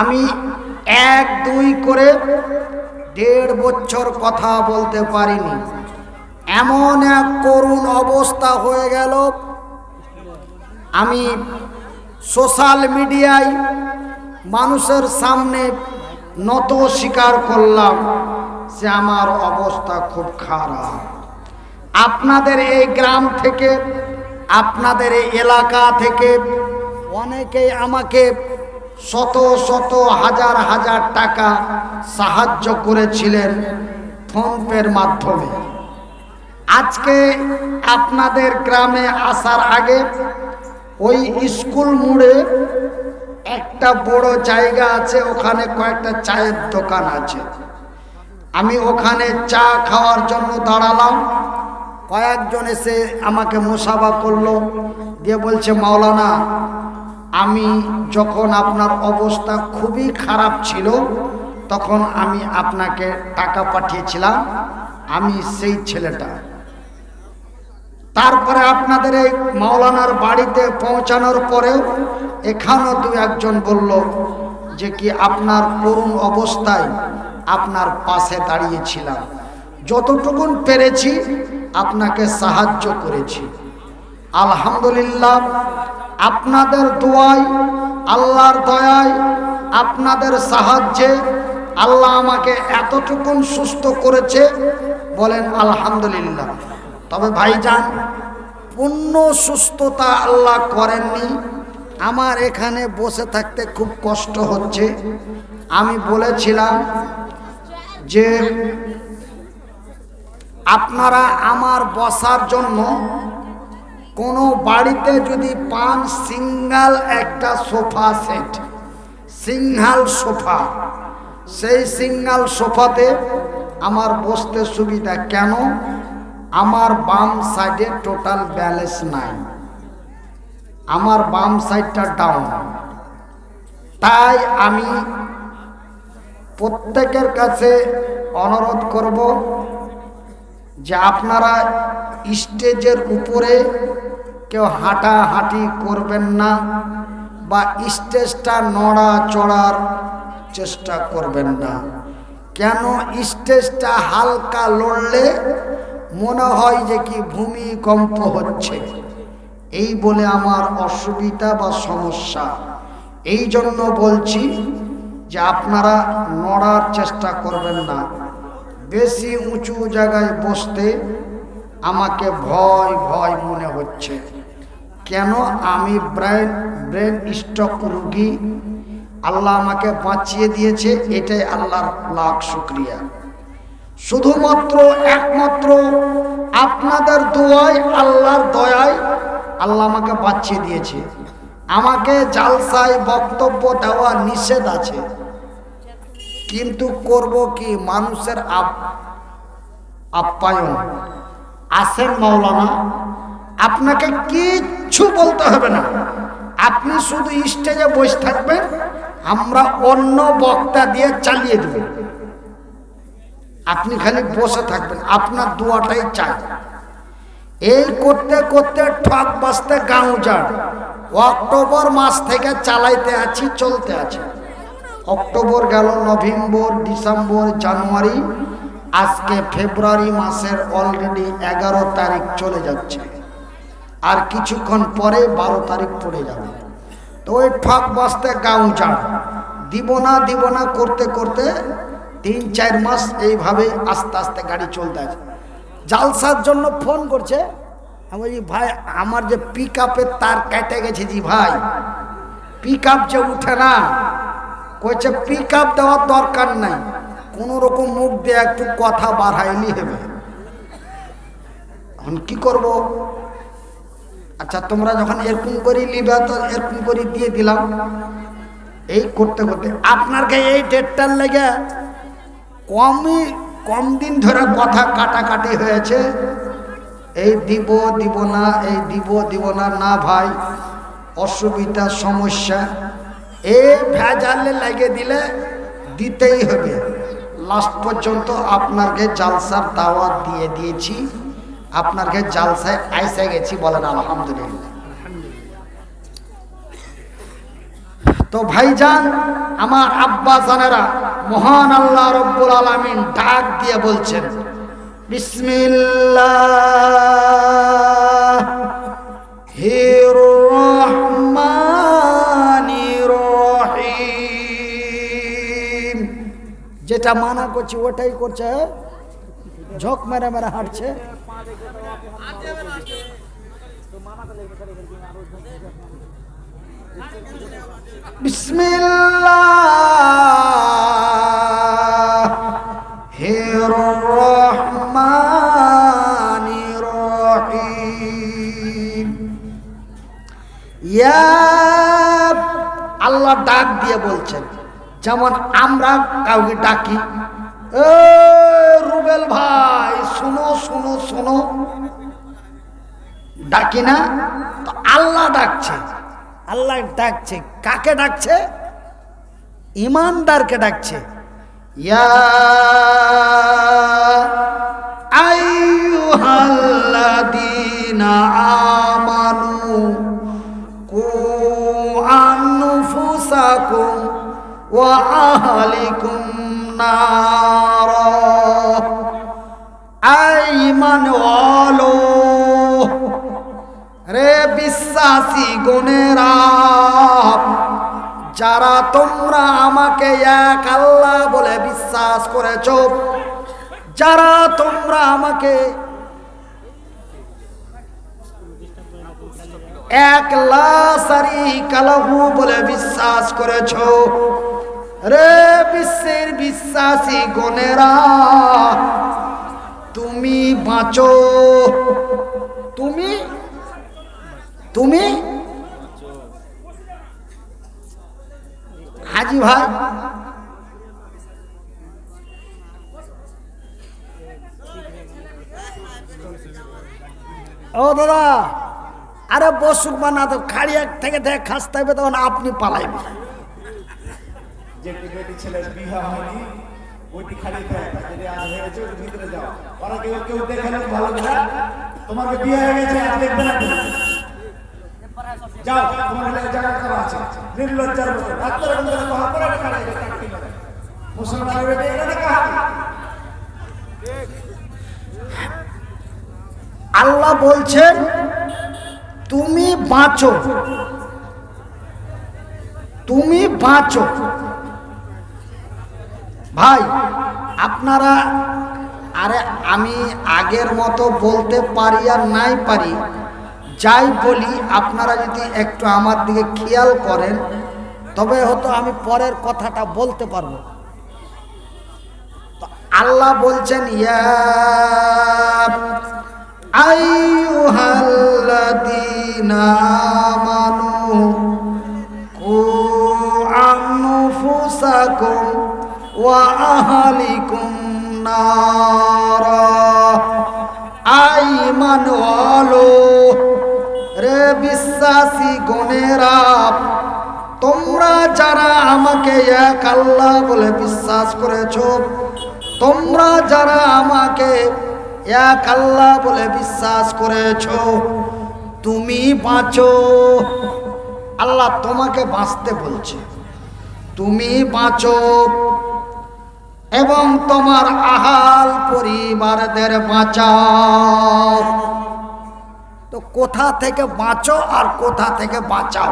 আমি এক, দুই করে দেড় বছর কথা বলতে পারিনি। এমন এক করুণ অবস্থা হয়ে গেল। আমি সোশ্যাল মিডিয়ায় মানুষের সামনে নত স্বীকার করলাম যে আমার অবস্থা খুব খারাপ। আপনাদের এই গ্রাম থেকে, আপনাদের এই এলাকা থেকে অনেকেই আমাকে শত শত হাজার হাজার টাকা সাহায্য করেছিলেন ফোনপের মাধ্যমে। আজকে আপনাদের গ্রামে আসার আগে ওই স্কুল মোড়ে একটা বড় জায়গা আছে, ওখানে কয়েকটা চায়ের দোকান আছে। আমি ওখানে চা খাওয়ার জন্য দাঁড়ালাম। কয়েকজন এসে আমাকে মোসাবা করল দিয়ে বলছে, মাওলানা আমি যখন আপনার অবস্থা খুবই খারাপ ছিল, তখন আমি আপনাকে টাকা পাঠিয়েছিলাম, আমি সেই ছেলেটা। তারপরে আপনাদের এই মাওলানার বাড়িতে পৌঁছানোর পরেও এখানেও দু একজন বলল যে কি আপনার করুণ অবস্থায় আপনার পাশে দাঁড়িয়েছিলাম। যতটুকুন পেরেছি, আপনাকে সাহায্য করেছি। আলহামদুলিল্লাহ আপনাদের দোয়ায় আল্লাহর দয়ায় আপনাদের সাহায্যে আল্লাহ আমাকে এতটুকুন সুস্থ করেছে বলেন আলহামদুলিল্লাহ। তবে ভাইজান, পূর্ণ সুস্থতা আল্লাহ করেননি। আমার এখানে বসে থাকতে খুব কষ্ট হচ্ছে। আমি বলেছিলাম যে আপনারা আমার বসার জন্য কোনো বাড়িতে যদি পান সিঙ্গাল একটা সোফা সেট, সিঙ্গাল সোফা, সেই সিঙ্গাল সোফাতে আমার বসতে সুবিধা কেন? আমার বাম সাইডে টোটাল ব্যালেন্স নাই। আমার বাম সাইডটা ডাউন। তাই আমি প্রত্যেকের কাছে অনুরোধ করব যে আপনারা স্টেজের উপরে কেউ হাঁটাহাঁটি করবেন না বা স্টেজটা নড়া চড়ার চেষ্টা করবেন না। কেন স্টেজটা হালকা লড়লে মনে হয় যে কি ভূমিকম্প হচ্ছে? এই বলে আমার অসুবিধা বা সমস্যা। এই জন্য বলছি যে আপনারা নড়ার চেষ্টা করবেন না। বেশি উঁচু জায়গায় বসতে আমাকে ভয় ভয় মনে হচ্ছে। কেন আমি ব্রেন ব্রেন স্ট্রোক রুগী? আল্লাহ আমাকে বাঁচিয়ে দিয়েছে, এটাই আল্লাহর লাখ শুক্রিয়া। শুধুমাত্র, একমাত্র আপনাদের দোয়ায় আল্লাহর দয়ায় আল্লাহ আমাকে বাঁচিয়ে দিয়েছে। আমাকে জালসায় বক্তব্য দেওয়া নিষেধ আছে। কিন্তু করব কি? মানুষের আপ আপ্যায়ন। আসেন মাওলানা আপনাকে কিচ্ছু বলতে হবে না। আপনি শুধু স্টেজে বসে থাকবেন, আমরা অন্য বক্তা দিয়ে চালিয়ে দেব। আপনি খালি বসে থাকবেন, আপনার দোয়াটাই চাই। এই করতে করতে ঠক বাঁচতে গাঁও যান। অক্টোবর মাস থেকে চালাইতে আছি, চলতে আছে। অক্টোবর গেল, নভেম্বর, ডিসেম্বর, জানুয়ারি। আজকে ফেব্রুয়ারি মাসের অলরেডি এগারো তারিখ চলে যাচ্ছে। আর কিছুক্ষণ পরে বারো তারিখ পড়ে যাবে। তো ওই ঠক বাঁচতে গাঁও যান। দিব না দিব না, করতে করতে তিন, চার মাস এইভাবে আস্তে আস্তে গাড়ি চলতে আছে। জালসার জন্য ফোন করছে। আমি বলছি, ভাই, আমার যে পিক আপের তার কেটে গেছে জি ভাই। পিক আপ যে উঠে না, কইছে পিক আপ দেওয়ার দরকার নাই। কোনো রকম মুখ দিয়ে একটু কথা বাড়াইলি হবে। এখন কি করব? আচ্ছা তোমরা যখন এরকম করি লিবে, তো এরকম করে দিয়ে দিলাম। এই করতে করতে আপনারকে এই ডেটটার লেগে কমই কম দিন ধরে কথা কাটাকাটি হয়েছে। এই দিব দিব না, এই দিব দিব না না ভাই, অসুবিধা, সমস্যা। এই ভেজালে লাগিয়ে দিলে দিতেই হবে। লাস্ট পর্যন্ত আপনাকে জালসার দাওয়াত দিয়ে দিয়েছি। আপনাকে জালসায় আইসে গেছি বলেন আলহামদুলিল্লাহ তো ভাইজান, আমার আব্বা জানেরা মহান আল্লাহ রব্বুল আলামিন ডাক দিয়ে বলছেন, বিসমিল্লাহ যেটা মানা করছি, ওটাই করছে? ঝোঁক মেরে মেরে হাঁটছে আল্লাহ ডাক দিয়ে বলছেন যেমন আমরা কাউকে ডাকি ও রুবেল ভাই, শুনো শুনো শুনো। ডাকি না? আল্লাহ ডাকছে। আল্লাহ ডাকছে। কাকে ডাকছে? ইমানদারকে ডাকছে। ইয়া আইয়ুহাল্লাযীনা আমানু কু আনফুসাকুম ওয়া গুণেরা যারা তোমরা আমাকে এক আল্লাহ বলে বিশ্বাস করেছ, যারা তোমরা আমাকে এক লাসারি বলে বিশ্বাস করেছ, রে বিশ্বের বিশ্বাসী গণেরা, তুমি বাঁচো। তুমি? তুমি? হাজি ভাই ও দাদা, আরে বসুক বা না তো, খাড়িয়া থেকে থেকে খাসতে হবে, তখন আপনি পালাইবেন। যেটি বেটি ছেলের বিবাহ হয়নি, ওইটি খালি দেয় যদি আজ হয়েছে ওর ভিতরে যাও। ওরা কেউ কেউ দেখে লোক ভালো করে। তোমাকে বিয়ে হয়ে গেছে, আর দেখবে না তুমি। যাও, তোমার হলে জায়গা করা আছে। নির্লজ্জার কাহা আল্লাহ বলছেন, তুমি বাঁচো। তুমি বাঁচো। ভাই, আপনারা, আরে আমি আগের মতো বলতে পারি আর নাই পারি যাই বলি, আপনারা যদি একটু আমার দিকে খেয়াল করেন, তবে হয়তো আমি পরের কথাটা বলতে পারব। আল্লাহ বলছেন ওয়ালো। রে বিশ্বাসী গণেরা, তোমরা যারা আমাকে এক আল্লাহ বলে বিশ্বাস করেছ, তোমরা যারা আমাকে এক আল্লাহ বলে বিশ্বাস করেছ, তুমি বাঁচো। আল্লাহ তোমাকে বাঁচতে বলছে। তুমি বাঁচো। এবং তোমার আহাল পরিবারদের বাঁচাও। তো কোথা থেকে বাঁচো আর কোথা থেকে বাঁচাও?